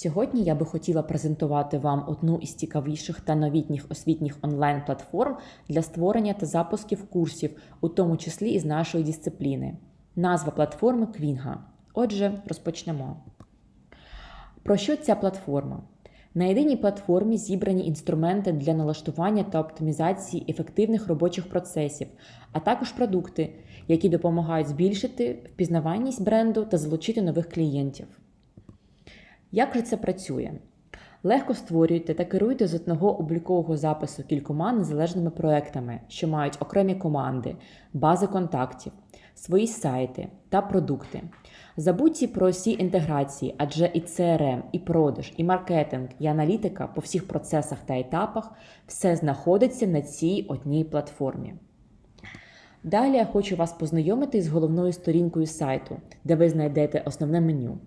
Сьогодні я би хотіла презентувати вам одну із цікавіших та новітніх освітніх онлайн-платформ для створення та запусків курсів, у тому числі із нашої дисципліни. Назва платформи Квінга. Отже, розпочнемо. Про що ця платформа? На єдиній платформі зібрані інструменти для налаштування та оптимізації ефективних робочих процесів, а також продукти, які допомагають збільшити впізнаваність бренду та залучити нових клієнтів. Як же це працює? Легко створюйте та керуйте з одного облікового запису кількома незалежними проектами, що мають окремі команди, бази контактів, свої сайти та продукти. Забудьте про всі інтеграції, адже і CRM, і продаж, і маркетинг, і аналітика по всіх процесах та етапах все знаходиться на цій одній платформі. Далі я хочу вас познайомити з головною сторінкою сайту, де ви знайдете основне меню.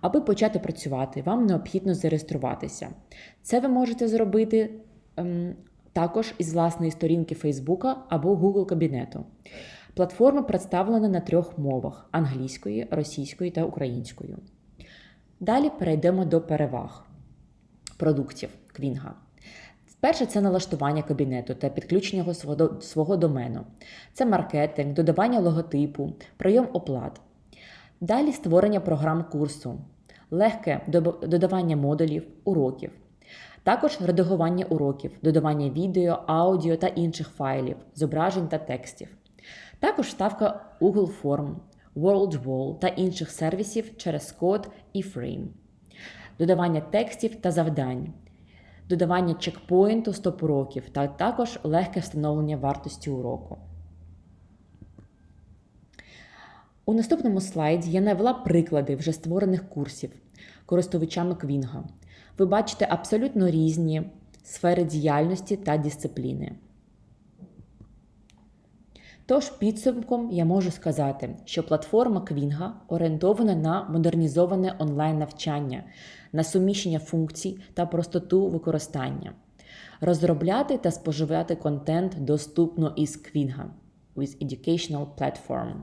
Аби почати працювати, вам необхідно зареєструватися. Це ви можете зробити ем, також із власної сторінки Facebook або Google кабінету. Платформа представлена на трьох мовах: англійської, російської та українською. Далі перейдемо до переваг продуктів Квінга. Перше це налаштування кабінету та підключення свого домену. Це маркетинг, додавання логотипу, прийом оплат. Далі створення програм курсу, легке додавання модулів, уроків. Також редагування уроків, додавання відео, аудіо та інших файлів, зображень та текстів. Також вставка Google Form, WorldWall та інших сервісів через код і фрейм. Додавання текстів та завдань, додавання чекпоінту стоп уроків та також легке встановлення вартості уроку. У наступному слайді я навела приклади вже створених курсів користувачами Квінга. Ви бачите абсолютно різні сфери діяльності та дисципліни. Тож підсумком я можу сказати, що платформа Квінга орієнтована на модернізоване онлайн-навчання, на суміщення функцій та простоту використання, розробляти та споживати контент доступно із Квінга with Educational Platform.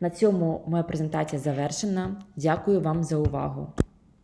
На цьому моя презентація завершена. Дякую вам за увагу.